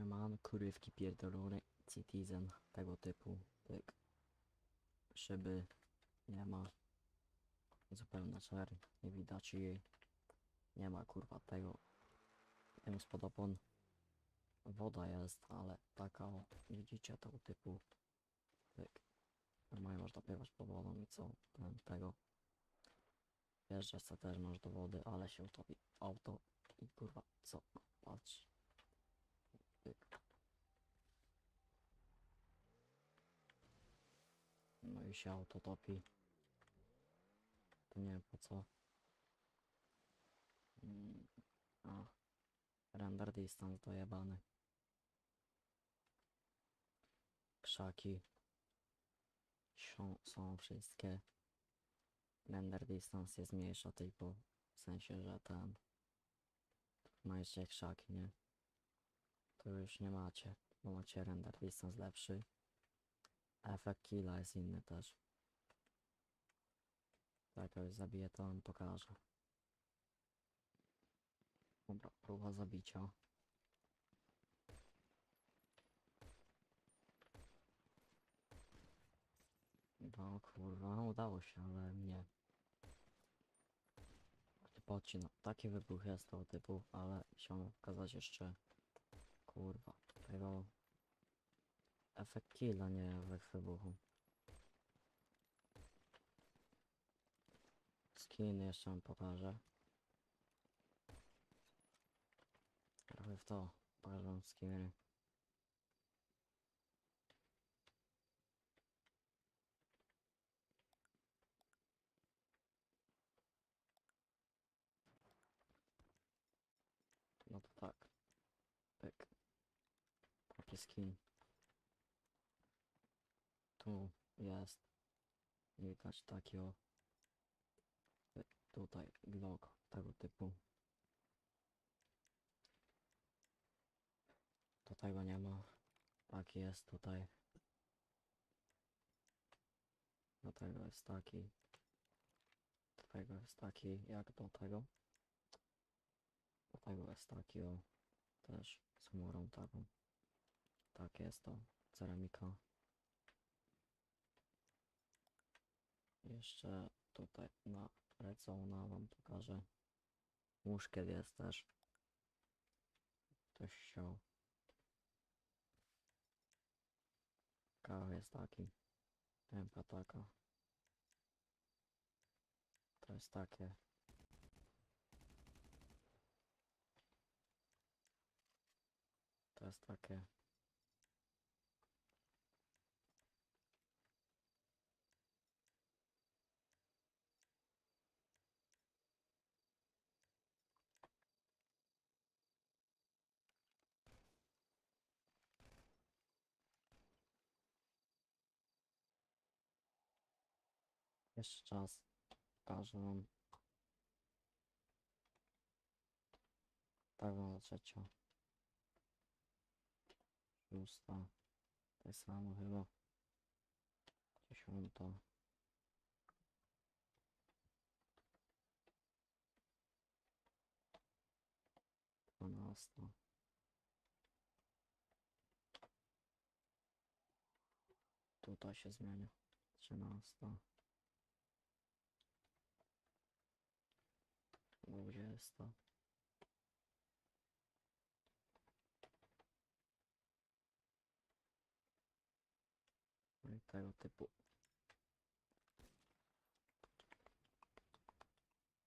Sieman, kurywki pierdolone, citizen, tego typu, pyk. Szyby nie ma. Zupełnie czar, nie widać jej. Nie ma kurwa tego. Wiem spod opon. Woda jest, ale taka o, widzicie tego typu. Normalnie można pływać pod wodą i co? Ten, tego. Wjeżdżać co też masz do wody, ale się utopi auto i kurwa, co? Patrz. Pyk. I się auto topi. To nie wiem po co. Mm, A. Render distance dojebany. Krzaki. Są, są wszystkie. Render distance jest mniejsza tylko w sensie, że ten ma jeszcze krzaki, nie? To już nie macie, bo macie render distance lepszy. Efekt killa jest inny też. Tak, jak już zabiję, to wam pokażę. Dobra, próba zabicia. No kurwa, udało się, ale nie. Patrzcie, no, taki wybuch jest tego typu, ale się okazać jeszcze kurwa, tego efekt killa, nie efekt wybuchu. Skiny jeszcze wam pokażę. Trochę w to pokażę wam skiny. No to tak. Pyk. Taki skin. Tu jest. Widać taki o. Pyk. Tutaj Glock tego typu. Do tego nie ma. Taki jest tutaj. Do tego jest taki. Do tego jest taki jak do tego. Do tego jest taki o. Też z chmurą taką. Tak jest to. Ceramika. Jeszcze tutaj na Redzona wam pokażę. Muszkiet jest też. Ktoś chciał. Kawa jest taki. Tempa taka. To jest takie. To jest takie. Jeszcze czas. Pokażę wam. Tak wygląda trzecia. Szósta. Tak samo chyba. Dziesiąta. Dwanasta. Tutaj się zmienia. Trzynasta. Dwudziesta. No i tego typu